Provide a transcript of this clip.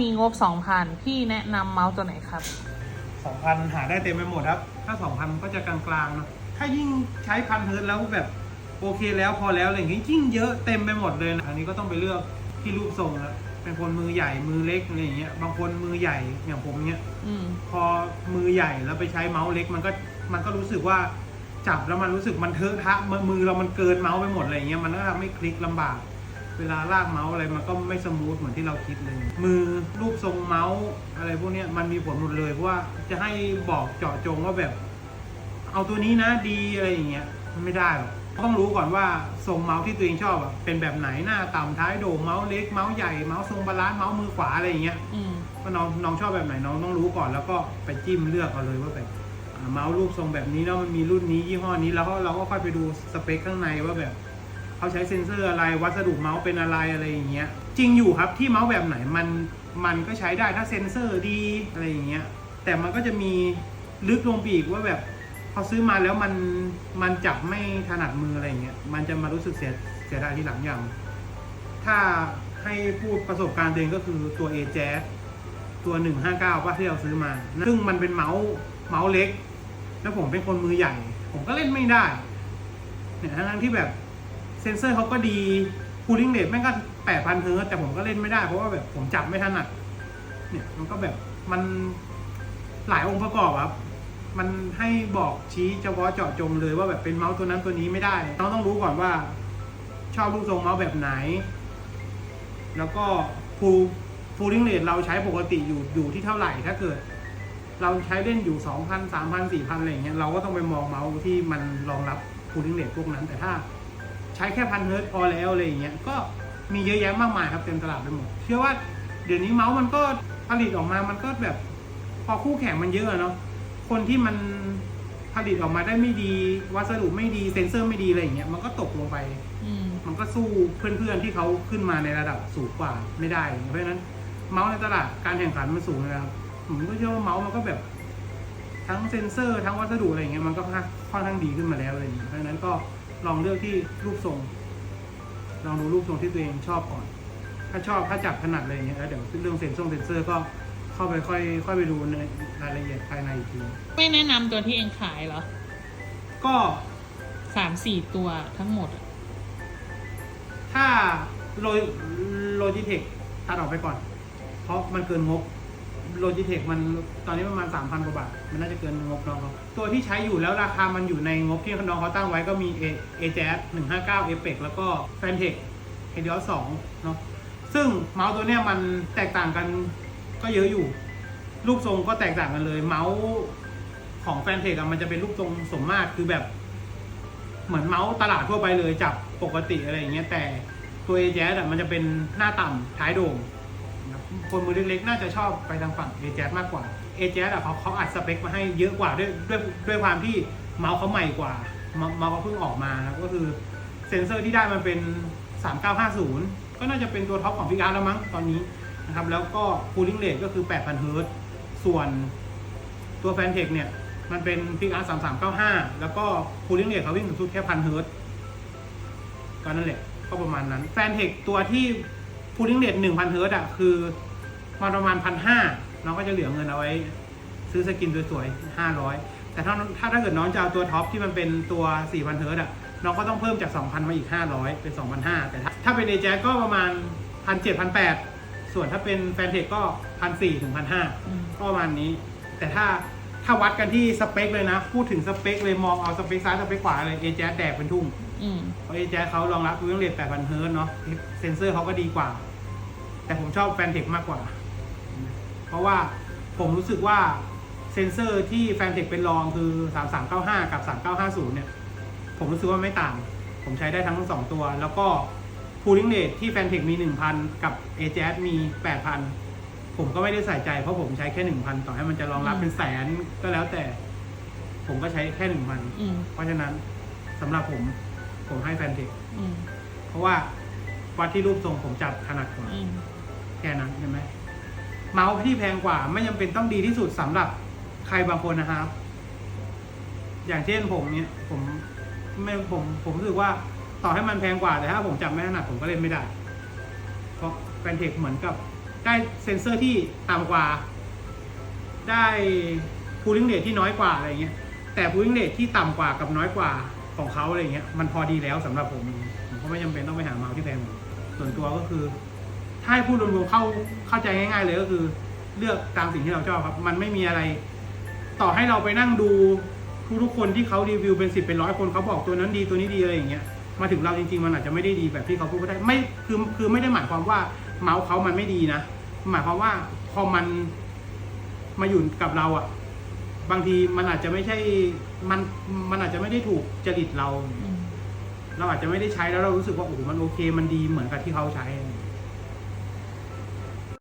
มีงบ 2,000 พี่แนะนำเมาส์ตัวไหนครับสองพันหาได้เต็มไปหมดครับ ถ้าสองพันก็จะกลางๆเนอะถ้ายิ่งใช้พันเฮิร์ตซ์แล้วแบบโอเคแล้วพอแล้วอะไรอย่างงี้ยิ่งเยอะเต็มไปหมดเลยนะอันนี้ก็ต้องไปเลือกที่รูปทรงแล้วเป็นคนมือใหญ่มือเล็กอะไรอย่างเงี้ยบางคนมือใหญ่อย่างผมเนี้ยอืมพอมือใหญ่แล้วไปใช้เมาส์เล็กมันก็มันก็รู้สึกว่าจับแล้วมันรู้สึกมันเทอะทะมือมือเรามันเกินเมาส์ไปหมดอะไรอย่างเงี้ยมันก็ทำให้คลิกลำบาก เวลาลากเมาส์อะไรมันก็ไม่สมูทเหมือนที่เราคิดเลย มือรูปทรงเมาส์อะไรพวกเนี้ยมันมีผลหมดเลยเพราะว่าจะให้บอกเจาะจงว่าแบบ เอาตัวนี้นะดีอะไรอย่างเงี้ยมันไม่ได้หรอกต้องรู้ก่อนว่าทรงเมาส์ที่ตัวเองชอบอะเป็นแบบไหนหน้าต่ำท้ายโด่งเมาส์เล็กเมาส์ใหญ่เมาส์ทรงบาลานซ์เมาส์มือขวาอะไรอย่างเงี้ยอืมว่าน้องน้องชอบแบบไหนน้องต้องรู้ก่อนแล้วก็ไปจิ้มเลือกเอาเลยว่าแบบอ่าเมาส์รูปทรงแบบนี้แล้วมันมีรุ่นนี้ยี่ห้อนี้แล้วก็เราก็ค่อยไปดูสเปคข้างในว่าแบบ เขาใช้เซ็นเซอร์อะไรวัสดุเมาส์เป็นอะไรอะไรอย่างเงี้ยจริงอยู่ครับที่เมาส์แบบไหนมันมันก็ใช้ได้ถ้าเซ็นเซอร์ดีอะไรอย่างเงี้ยแต่มันก็จะมีลึกลงไปอีกว่าแบบพอซื้อมาแล้วมันมันจับไม่ถนัดมืออะไรอย่างเงี้ยมันจะมารู้สึกเสียเสียดายทีหลังอย่าง ถ้าให้พูดประสบการณ์เองก็คือตัว a j a z ตัว 159ป่ะที่เราซื้อมา ซึ่งมันเป็นเมาส์เมาส์เล็ก แล้วผมเป็นคนมือใหญ่ ผมก็เล่นไม่ได้เนี่ยทั้งที่แบบ เซนเซอร์เขาก็ดีคูลิ่งเ a ทแม่งก็8,000เฮิร์ตแต่ผมก็เล่นไม่ได้เพราะว่าแบบผมจับไม่ถนัดเนี่ยมันก็แบบมันหลายองค์ประกอบครับ มันให้บอกชี้เฉพาะเจาะจงเลยว่าแบบเป็นเมาส์ตัวนั้นตัวนี้ไม่ได้เราต้องรู้ก่อนว่า ชอบรูปทรงเมาส์แบบไหน แล้วก็ฟูฟูลิงเรทเราใช้ปกติอยู่อยู่ที่เท่าไหร่ถ้าเกิด เราใช้เล่นอยู่2,000 3,000 4,000อะไรอย่างเงี้ยเราก็ต้องไปมองเมาส์ที่มันรองรับฟูลิงเรทพวกนั้นแต่ถ้า ช้แค่พันเฮิร์ตซ์พอแล้วอะไรอย่างเงี้ยก็มีเยอะแยะมากมายครับเต็มตลาดไปหมด เชื่อว่าเดี๋ยวนี้เมาส์มันก็ผลิตออกมามันก็แบบ พอคู่แข่งมันเยอะอะเนาะคนที่มันผลิตออกมาได้ไม่ดี วัสดุไม่ดีเซนเซอร์ไม่ดีอะไรอย่างเงี้ยมันก็ตกลงไปอืมมันก็สู้เพื่อนๆที่เขาขึ้นมาในระดับสูงกว่าไม่ได้ เพราะฉะนั้นเมาส์ในตลาดการแข่งขันมันสูงนะครับผมก็เชื่อว่าเมาส์มันก็แบบ ทั้งเซนเซอร์ทั้งวัสดุอะไรอย่างเงี้ยมันก็ค่อนข้างดีขึ้นมาแล้วอะไรอย่างเงี้ยเพราะฉะนั้นก็ ลองเลือกที่รูปทรง ลองดูรูปทรงที่ตัวเองชอบก่อน ถ้าชอบถ้าจับถนัดอะไรอย่างเงี้ยแล้วเดี๋ยวเรื่องเซนเซอร์เซนเซอร์ก็เข้าไปค่อยค่อยไปดูในรายละเอียดภายในอีกทีไม่แนะนำตัวที่เองขายเหรอก็สามสี่ตัวทั้งหมดอะถ้าโลโลจิเทคตัดออกไปก่อน เพราะมันเกินงบ โลจิเทคมันตอนนี้ประมาณ 3,000 กว่าบาท มันน่าจะเกินงบน้องเขาตัวที่ใช้อยู่แล้วราคามันอยู่ในงบที่น้องเขาตั้งไว้ก็มี A A J 159 e f e c แล้วก็ f a n t e c h e d i o s 2เนาะซึ่งเมาส์ตัวเนี้ยมันแตกต่างกันก็เยอะอยู่ รูปทรงก็แตกต่างกันเลย เมาส์ของ f a n t e c h อะมันจะเป็นรูปทรงสมมาตรคือแบบ เหมือนเมาส์ตลาดทั่วไปเลยจับปกติอะไรอย่างเงี้ยแต่ตัว a j a z อะมันจะเป็นหน้าต่ำท้ายโด่ง นะคนมือเล็กๆน่าจะชอบไปทางฝั่ง a j a z มากกว่า a j a z อะเขาเขาอัดสเปคมาให้เยอะกว่าด้วยด้วยด้วยความที่เมาส์เขาใหม่กว่า เมาเมาส์เขาเพิ่งออกมานะครับก็คือเซนเซอร์ที่ได้มันเป็น 3950 ก็น่าจะเป็นตัวท็อปของพิการแล้วมั้งตอนนี้นะครับแล้วก็ cooling rate ก็คือ 8,000เฮิร์ตส่วนตัวแฟนเทคเนี่ยมันเป็นพิกอาร์สามสามเก้าห้าแล้วก็คูลิ่งเรทเขาวิ่งสูงสุดแค่พันเฮิร์ตก็นั่นแหละก็ประมาณนั้น แฟนเทคตัวที่ คูลิ่งเรทหนึ่งพันเฮิร์ตซ์อะคือมาประมาณพันห้าน้องก็จะเหลือเงินเอาไว้ ซื้อสกินสวยๆห้าร้อยแต่ถ้าถ้าถ้าเกิดน้องจะเอาตัวท็อปที่มันเป็นตัวสี่พันเฮิร์ตซ์อะน้องก็ต้องเพิ่มจากสองพันมาอีกห้าร้อยเป็นสองพันห้าแต่ถ้าถ้าเป็นเอแจก็ประมาณพันเจ็ดพันแปดส่วนถ้าเป็นแฟนเทคก็พันสี่ถึงพันห้าอืมก็ประมาณนี้ แต่ถ้าถ้าวัดกันที่สเปคเลยนะ พูดถึงสเปคเลยมองเอาสเปคซ้ายสเปคขวาเลยเอแจแดกเป็นทุ่งอืมเพราะเอแจเขารองรับเครื่องเรท8,000 เฮิร์ตซ์เนาะเซนเซอร์เขาก็ดีกว่า แต่ผมชอบแฟนเทคมากกว่า เพราะว่าผมรู้สึกว่าเซนเซอร์ที่แฟนเทคเป็นรองคือ 3395 กับ 3950 เนี่ย ผมรู้สึกว่าไม่ต่าง ผมใช้ได้ทั้งสองตัว แล้วก็ cooling rate ที่แฟนเทคมี 1,000 กับ a j a z มี 8,000 ผมก็ไม่ได้ใส่ใจเพราะผมใช้แค่ 1,000 ต่อให้มันจะรองรับเป็นแสนก็แล้วแต่ ผมก็ใช้แค่1,000อืมเพราะฉะนั้นสำหรับผมผมให้แฟนเทคอืมเพราะว่าวัดที่รูปทรงผมจับถนัดกว่า อืม แค่นั้นใช่ไหมเมาส์ที่แพงกว่าไม่จำเป็นต้องดีที่สุดสำหรับใครบางคนนะครับ อย่างเช่นผมเนี่ยผมไม่ผมผมรู้สึกว่าต่อให้มันแพงกว่าแต่ถ้าผมจับไม่ถนัดผมก็เล่นไม่ได้ เพราะแฟนเทคเหมือนกับ ได้เซ็นเซอร์ที่ต่ำกว่า ได้คูลิ่งเ a ทที่น้อยกว่าอะไรเงี้ยแต่คูลิ่งเ a ทที่ต่ำกว่ากับน้อยกว่าของเขาอะไรเงี้ยมันพอดีแล้วสำหรับผมผมก็ไม่จำเป็นต้องไปหาเมาส์ที่แพงส่วนตัวก็คือ ถ้าให้พูดรวมๆเข้าเข้าใจง่าย ๆ เลยก็คือเลือกตามสิ่งที่เราชอบครับ มันไม่มีอะไร ต่อให้เราไปนั่งดูทุกๆคนที่เขารีวิวเป็นสิบเป็นร้อยคนเขาบอกตัวนั้นดีตัวนี้ดีอะไรอย่างเงี้ยมาถึงเราจริงๆมันอาจจะไม่ได้ดีแบบที่เขาพูดก็ได้ไม่คือคือไม่ได้หมายความว่าเมาส์เขามันไม่ดีนะหมายความว่าพอมันมาอยู่กับเราอะบางทีมันอาจจะไม่ใช่มันมันอาจจะไม่ได้ถูกจริตเราอืมเราอาจจะไม่ได้ใช้แล้วเรารู้สึกว่าโอ้โหมันโอเค มันดีเหมือนกับที่เขาใช้อะไร